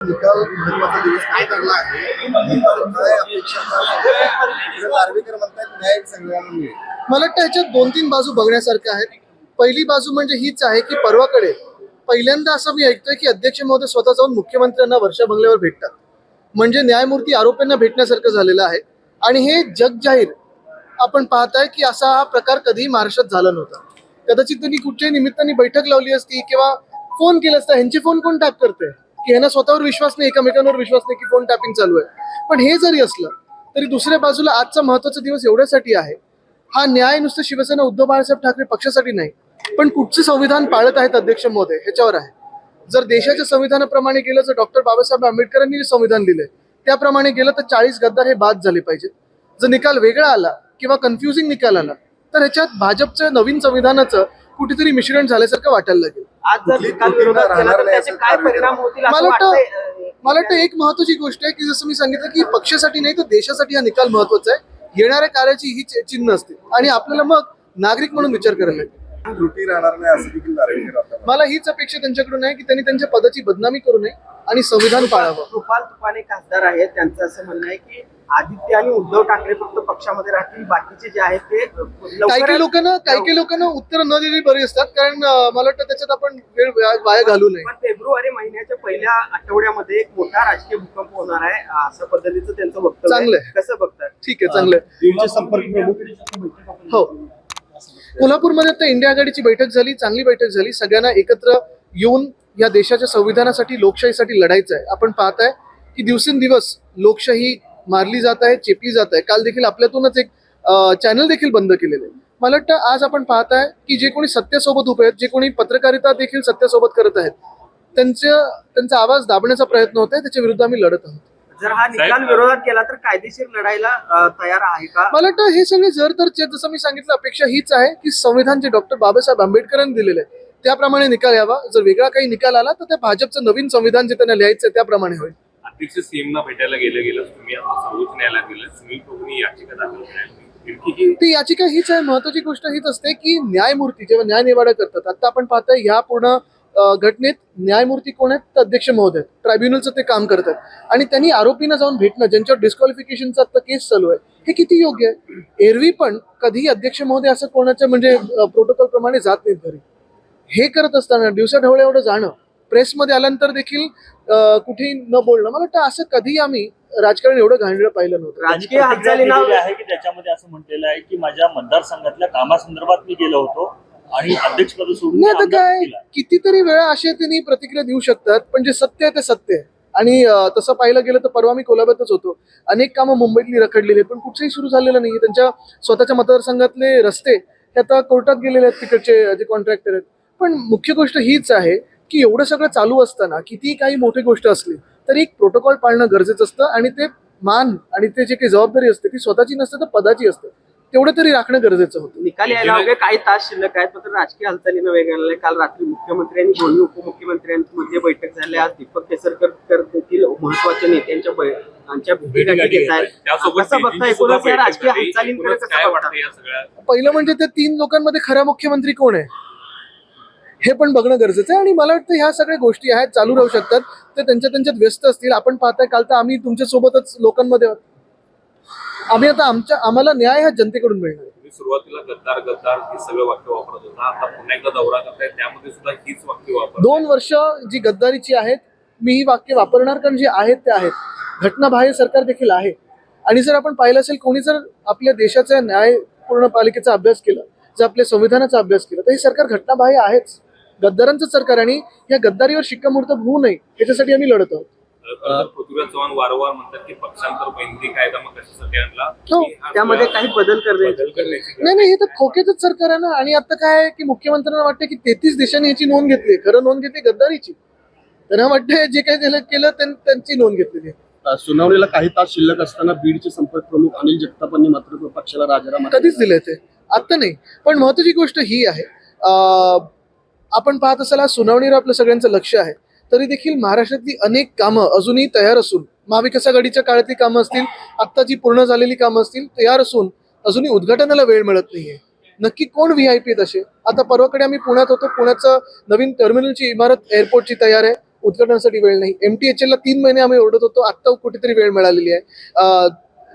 निकाल महत्त्वाचा दिवस काय ठरला आहे? काय अपेक्षा दार्वेकर म्हणतात न्याय सगळ्यांना मिळेल. मला वाटतं ह्याच्यात दोन तीन बाजू बघण्यासारख्या आहेत. पहिली बाजू म्हणजे हीच आहे की परवाकडे पहिल्यांदा असं मी ऐकतोय की अध्यक्ष महोदय स्वतः जाऊन मुख्यमंत्र्यांना वर्षा बंगल्यावर भेटतात. म्हणजे न्यायमूर्ती आरोपींना भेटण्यासारखं झालेलं आहे. आणि हे जग जाहीर. आपण पाहताय की असा हा प्रकार कधीही महाराष्ट्रात झाला नव्हता. कदाचित त्यांनी कुठच्याही निमित्ताने बैठक लावली असती किंवा फोन केला असता. ह्यांचे फोन कोण टॅप करते की यांना स्वतःवर विश्वास नाही एकमेकांवर विश्वास नाही की फोन टॅपिंग चालू आहे. पण हे जरी असलं तरी दुसऱ्या बाजूला आजचा महत्त्वाचा दिवस एवढ्यासाठी आहे. हा न्याय नुसतं शिवसेना उद्धव बाळासाहेब ठाकरे पक्षासाठी नाही पण कुठचे संविधान पाळत आहेत अध्यक्ष महोदय ह्याच्यावर आहे. जर देशाच्या संविधानाप्रमाणे गेलं जर डॉक्टर बाबासाहेब आंबेडकरांनी जे संविधान दिले त्याप्रमाणे गेलं तर चाळीस गद्दार हे बाद झाले पाहिजेत. जर निकाल वेगळा आला किंवा कन्फ्युजिंग निकाल आला तर ह्याच्यात भाजपचं नवीन संविधानाचं कुठेतरी मिश्रण झाल्यासारखं वाटायला लागेल. आज जर कुठली निकाल कृती विरोधात केला राहणार तर नाही त्याचे असं काय दार्वेकर परिणाम होतील असं मला वाटतं वाटतंय मला वाटतं एक महत्वाची गोष्ट आहे की जसं मी सांगितलं की पक्षासाठी नाही तर देशासाठी हा निकाल महत्त्वाचा आहे. येणाऱ्या कार्याची ही चि- चिन्ह असते. आणि आपल्याला मग नागरिक म्हणून विचार करायला लागेल. त्रुटी राहणार नाही असं देखील दार्वेकर आपल्याला मला हीच अपेक्षा त्यांच्याकडून आहे की त्यांनी त्यांच्या पदाची बदनामी करू नये आणि संविधान पाळावं. कृपाल तुपाने खासदार आहेत त्यांचं असं म्हणणं आहे की आदित्य आणि उद्धव ठाकरे फक्त पक्षामध्ये राहतील. बाकीचे जे आहेत ते काही काही लोकांना काही काही लोकांना उत्तर न दिली बरी असतात. कारण मला वाटतं त्याच्यात आपण वेळ वाया- घालू नये. पण फेब्रुवारी महिन्याच्या पहिल्या आठवड्यामध्ये एक मोठा राजकीय भूकंप होणार आहे असं पद्धतीचं त्यांचं वक्तव्य चांगलं आहे. कसं बघताय? ठीक आहे चांगलं आहे. बीडचे संपर्क प्रमुख हो. कोल्हापूरमध्ये आता इंडिया आघाडीची बैठक झाली चांगली बैठक झाली. सगळ्यांना एकत्र येऊन या देशाच्या संविधानासाठी लोकशाहीसाठी लढायचं आहे आपण पाहताय की दिवसेंदिवस लोकशाही मारली जात आहे चेपली जात आहे. काल देखील आपल्यातूनच एक चॅनल देखील बंद केलेलं आहे मला वाटतं आज आपण पाहताय की जे कोणी सत्यासोबत उभे आहेत जे कोणी पत्रकारिता देखील सत्यासोबत करत आहेत त्यांच्या त्यांचा आवाज दाबण्याचा प्रयत्न होत आहे त्याच्या विरुद्ध आम्ही लढत आहोत. जर हा निकाल विरोधात केला तर कायदेशीर लढायला तयार आहे का? मला वाटतं हे सगळे जर तर जसं मी सांगितलं अपेक्षा हीच आहे की संविधान जे डॉक्टर बाबासाहेब आंबेडकरांनी दिलेलं आहे त्याप्रमाणे निकाल यावा. जर वेगळा काही निकाल आला तर त्या भाजपचं नवीन संविधान जे त्यांना लिहायचं आहे त्याप्रमाणे होईल. अध्यक्ष सीएमना भेटायला गेलं गेलं तुम्ही आता सर्वोच्च न्यायालयात गेलं सुनील प्रभूंनी याचिका दाखल ती याचिका हीच आहे महत्वाची गोष्ट हीच असते की न्यायमूर्ती जेव्हा न्यायनिवाडा करतात आता आपण पाहतोय ह्या पूर्ण घटनेत न्यायमूर्ती कोण आहेत? तर अध्यक्ष महोदय. ट्रायब्युनलचं ते काम करतात. आणि त्यांनी आरोपींना जाऊन भेटणं ज्यांच्यावर डिस्क्वालिफिकेशनचा आता केस चालू आहे हे किती योग्य आहे? एरवी पण कधीही अध्यक्ष महोदय असं कोणाच्या म्हणजे प्रोटोकॉल प्रमाणे जात नाहीत घरी. हे करत असताना दिवसा एवढं जाणं प्रेसमध्ये आल्यानंतर देखील कुठेही न बोलणं. मला वाटतं असं कधीही आम्ही राजकारण एवढं घाणेरडं पाहिलं नव्हतं. राजकीय दिलेली आहे की त्याच्यामध्ये असं म्हटलेलं आहे की माझ्या मतदारसंघातल्या कामासंदर्भात मी गेलो होतो आणि अध्यक्षपद सोडून आता काय. कितीतरी वेळा असे त्यांनी प्रतिक्रिया देऊ शकतात पण जे सत्य आहे ते सत्य आहे. आणि तसं पाहिलं गेलं तर परवा मी कोल्हापूरच होतो. अनेक कामं मुंबईतली रखडलेली आहेत पण कुठचंही सुरू झालेलं नाही त्यांच्या स्वतःच्या मतदारसंघातले रस्ते हे आता कोर्टात गेलेले आहेत तिकडचे जे कॉन्ट्रॅक्टर आहेत. पण मुख्य गोष्ट हीच आहे की एवढं सगळं चालू असताना किती काही मोठी गोष्ट असली तरी एक प्रोटोकॉल पाळणं गरजेचं असतं आणि ते मान आणि ते जे काही जबाबदारी असते ती स्वतःची नसते तर पदाची असते. तेवढं तरी राखणं गरजेचं होतं. निकाल यायला अवघे काही तास शिल्लक आहेत मात्र राजकीय हालचालीनं वेग आलेलं काल रात्री मुख्यमंत्री आणि दोन्ही उपमुख्यमंत्र्यांमध्ये बैठक झाली. आज दीपक केसरकर देखील महत्त्वाच्या नेत्यांच्या बै- यांच्या भेटीगाठी घेत आहेत. त्यासोबत कसं बघता तेजीची सुद्धा एकूणच या बैठक राजकीय. हालचालींकडे कसं वाटतं पहिलं म्हणजे त्या तीन लोकांमध्ये खरा मुख्यमंत्री कोण आहे? हे पण बघणं गरजेचं आहे. आणि मला वाटतं ह्या सगळ्या गोष्टी आहेत चालू राहू शकतात. ते त्यांच्या त्यांच्यात व्यस्त असतील. आपण पाहताय काल तर आम्ही तुमच्या सोबतच लोकांमध्ये आहोत. आम्ही आता आमच्या आम्हाला न्याय हा जनतेकडून मिळणार सुरुवातीला गद्दार गद्दार हे सगळं वाक्य वापरत होता. आता पुन्हा एकदा दौरा करताय. त्यामध्ये सुद्धा हीच वाक्य वापर दोन वर्ष जी गद्दारीची आहेत मी ही वाक्य वापरणार? कारण जे आहेत ते आहेत. घटनाबाह्य सरकार देखील आहे. आणि जर आपण पाहिलं असेल कोणी जर आपल्या देशाच्या न्यायपूर्ण पालिकेचा अभ्यास केला जर आपल्या संविधानाचा अभ्यास केला तर हे सरकार घटनाबाह्य आहेच. गद्दारांचं सरकार आणि या गद्दारीवर शिक्कामोर्तब होऊ नये याच्यासाठी आम्ही लढत आहोत. खरं तर पृथ्वीराज चव्हाण वारंवार म्हणतात की पक्षांतर बैंदी कायदा मग कशासाठी आणला. हो, त्यामध्ये काही बदल करण्याची करण्याची नाही नाही हे तर खोकेचंच सरकार आहे ना. आणि आता काय आहे की मुख्यमंत्र्यांना वाटतं की तेहतीस देशांनी याची नोंद घेतली खरं नोंद घेतली गद्दारीची. त्यांना वाटतं जे काही त्याला केलं त्यां- त्यांची नोंद घेतलेली आहे. सुनावणीला काही तास शिल्लक असताना बीडचे संपर्क प्रमुख अनिल जगतापांनी मात्र पक्षाला राजीनामा कधीच दिले ते आत्ता नाही. पण महत्वाची गोष्ट ही आहे. आपण पाहत असाल आज सुनावणीवर आपलं सगळ्यांचं लक्ष आहे. तरी देखील महाराष्ट्रातली अनेक कामं अजूनही तयार असून महाविकास आघाडीच्या काळातली कामं असतील आत्ता जी पूर्ण झालेली कामं असतील तयार असून अजूनही उद्घाटनाला वेळ मिळत नाहीये. नक्की कोण व्ही आय पी असे? आता परवाकडे आम्ही पुण्यात होतो पुण्याचं नवीन टर्मिनलची इमारत एअरपोर्टची तयार आहे. उद्घाटनासाठी वेळ नाही. एम टी एच एलला तीन महिने आम्ही ओरडत होतो आत्ता कुठेतरी वेळ मिळालेली आहे.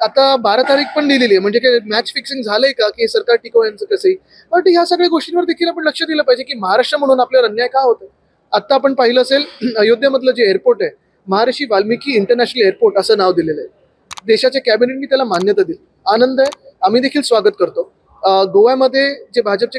आता बारा तारीख पण लिहिलेली आहे. म्हणजे काय मॅच फिक्सिंग झालंय का की हे सरकार टिकवण्याचं कसंही? बट ह्या सगळ्या गोष्टींवर देखील आपण लक्ष दिलं पाहिजे की महाराष्ट्र म्हणून आपल्यावर अन्याय का होतो आत्ता आपण पाहिलं असेल अयोध्येमधलं जे एअरपोर्ट आहे महर्षी वाल्मिकी इंटरनॅशनल एअरपोर्ट असं नाव दिलेलं आहे. देशाच्या कॅबिनेटने त्याला मान्यता दिली. आनंद आहे. आम्ही देखील स्वागत करतो. गोव्यामध्ये जे भाजपचे